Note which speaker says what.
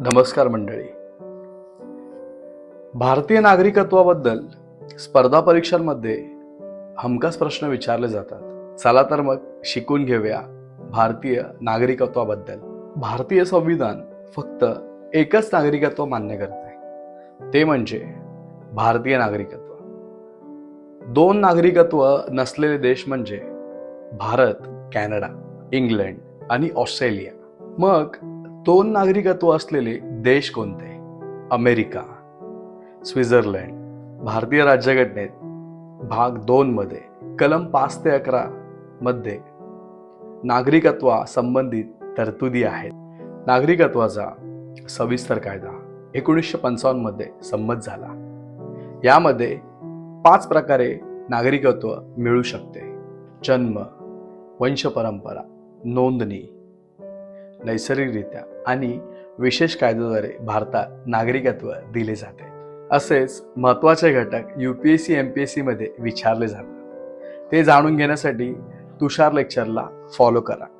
Speaker 1: नमस्कार मंडळी. भारतीय नागरिकत्वाबद्दल स्पर्धा परीक्षांमध्ये हमखास प्रश्न विचारले जातात. चला तर मग शिकून घेऊया भारतीय नागरिकत्वाबद्दल. भारतीय संविधान फक्त एकच नागरिकत्व मान्य करते. ते म्हणजे भारतीय नागरिकत्व. दोन नागरिकत्व नसलेले देश म्हणजे भारत कॅनडा इंग्लंड आणि ऑस्ट्रेलिया. मग दोन नागरिकत्व असलेले देश कोणते? अमेरिका स्वित्झर्लंड भारतीय राज्यघटनेत भाग दोनमध्ये कलम पाच ते अकरा मध्ये नागरिकत्वा संबंधित तरतुदी आहेत. नागरिकत्वाचा सविस्तर कायदा एकोणीसशे पंचावन्नमध्ये संमत झाला. यामध्ये पाच प्रकारे नागरिकत्व मिळू शकते. जन्म वंशपरंपरा नोंदणी नैसर्गिकरित्या आणि विशेष कायद्याद्वारे भारतात नागरिकत्व दिले जाते. असेच महत्त्वाचे घटक U P S C M P S सीमध्ये विचारले जातात. ते जाणून घेण्यासाठी तुषार लेक्चरला फॉलो करा.